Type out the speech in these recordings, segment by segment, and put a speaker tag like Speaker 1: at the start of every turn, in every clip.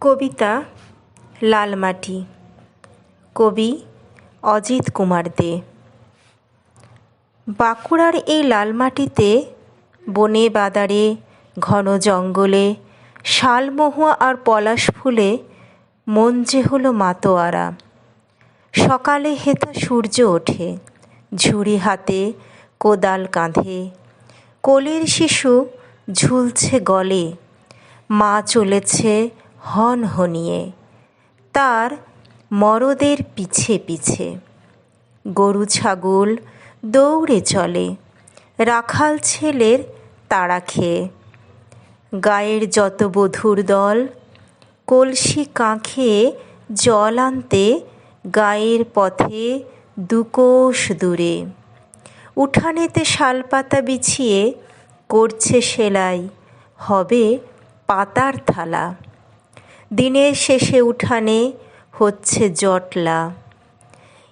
Speaker 1: কবিতা লালমাটি। কবি অজিত কুমার দে। বাঁকুড়ার এই লালমাটিতে বনে বাদারে, ঘন জঙ্গলে, শালমহুয়া আর পলাশ ফুলে মন যে হলো মাতোয়ারা। সকালে হেথা সূর্য ওঠে, ঝুড়ি হাতে কোদাল কাঁধে। কোলের শিশু ঝুলছে গলে, মা চলেছে হন হনিয়ে। তার মরদের পিছে পিছে। গরু ছাগল দৌড়ে চলে, রাখাল ছেলের তাড়া খেয়ে। গায়ের যত বধুর দল, কলসি কাঁখে জল আনতে গায়ের পথে দুকোষ দূরে। উঠানেতে শালপাতা বিছিয়ে করছে সেলাই, হবে পাতার থালা। দিনের শেষে উঠানে হচ্ছে জটলা।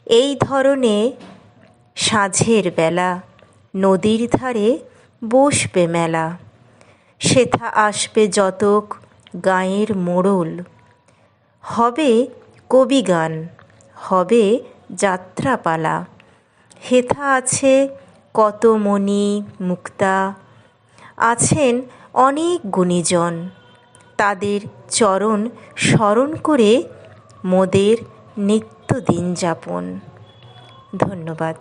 Speaker 1: এই ধরনে সাঁঝের বেলা নদীর ধারে বসবে মেলা। সেথা আসবে যতক গাঁয়ের মোড়ল। হবে কবিগান হবে যাত্রাপালা। হেথা আছে কত মণি মুক্তা, আছেন অনেক গুণীজন। তাদের চরণ স্মরণ করে মোদের নিত্য দিন যাপন। ধন্যবাদ।